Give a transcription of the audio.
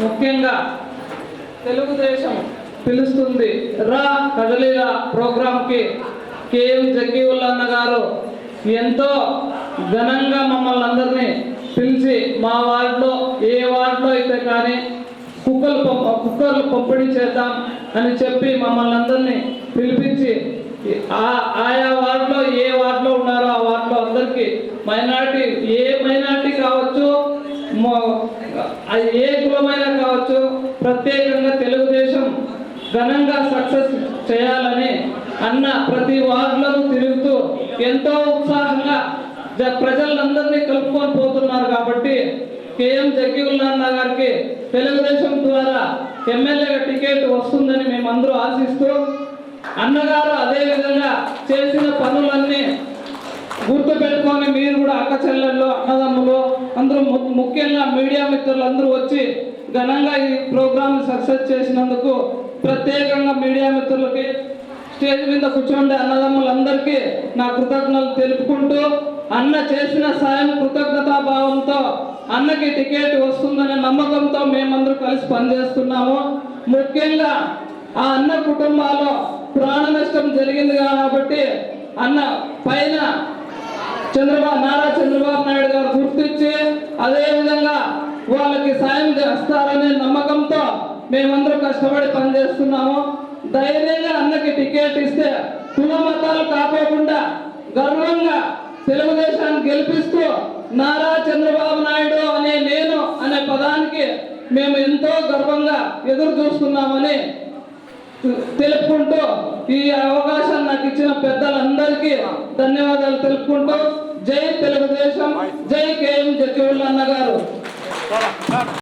ముఖ్యంగా తెలుగుదేశం పిలుస్తుంది రా కదలిరా ప్రోగ్రాంకి కేఎం జగ్గివుల్లన్న గారు ఎంతో ఘనంగా మమ్మల్ని అందరినీ పిలిచి మా వార్డులో ఏ వార్డులో అయితే కానీ కుక్కలు పంప కుక్కర్లు పంపిణీ చేద్దాం అని చెప్పి మమ్మల్ని అందరినీ పిలిపించి ఆ- ఆయా వార్డులో ఏ వార్డులో ఉన్నారో ఆ వార్డులో అందరికీ మైనార్టీ ఏ మైనార్టీ కావచ్చు అది ఏ ప్రత్యేకంగా తెలుగుదేశం ఘనంగా సక్సెస్ చేయాలని అన్న ప్రతి వార్డులను తిరుగుతూ ఎంతో ఉత్సాహంగా జ- ప్రజలందరినీ కలుపుకొని పోతున్నారు కాబట్టి కేఎం జగ్గివుల్లాన్న గారికి తెలుగుదేశం ద్వారా ఎమ్మెల్యేగా టికెట్ వస్తుందని మేమందరూ ఆశిస్తూ అన్నగారు అదేవిధంగా చేసిన పనులన్నీ గుర్తు పెట్టుకొని మీరు కూడా అక్క చెల్లెళ్ళు అన్నదమ్ములు అందరూ ము- ముఖ్యంగా మీడియా మిత్రులు అందరూ వచ్చి ఘనంగా ఈ ప్రోగ్రామ్ సక్సెస్ చేసినందుకు ప్రత్యేకంగా మీడియా మిత్రులకి స్టేజ్ మీద కూర్చోండి అన్నదమ్ములందరికీ నా కృతజ్ఞతలు తెలుపుకుంటూ అన్న చేసిన సాయం కృతజ్ఞతా భావంతో అన్నకి టికెట్ వస్తుందనే నమ్మకంతో మేమందరూ కలిసి పనిచేస్తున్నాము. ముఖ్యంగా ఆ అన్న కుటుంబాల్లో ప్రాణ నష్టం జరిగింది కాబట్టి అన్న పైన చంద్రబాబు నారా చంద్రబాబు నాయుడు గారు గుర్తించి అదేవిధంగా వాళ్ళకి సాయం చేస్తారనే నమ్మకంతో మేమందరం కష్టపడి పనిచేస్తున్నాము. ధైర్యంగా అన్నకి టికెట్ ఇస్తే కుల మతాలు కాకోకుండా గర్వంగా తెలుగుదేశాన్ని గెలిపిస్తూ నారా చంద్రబాబు నాయుడు అనే నేను అనే పదానికి మేము ఎంతో గర్వంగా ఎదురు చూస్తున్నామని తెలుపుకుంటూ ఈ అవకాశం నాకు ఇచ్చిన పెద్దలందరికీ ధన్యవాదాలు తెలుపుకుంటూ జై తెలుగుదేశం.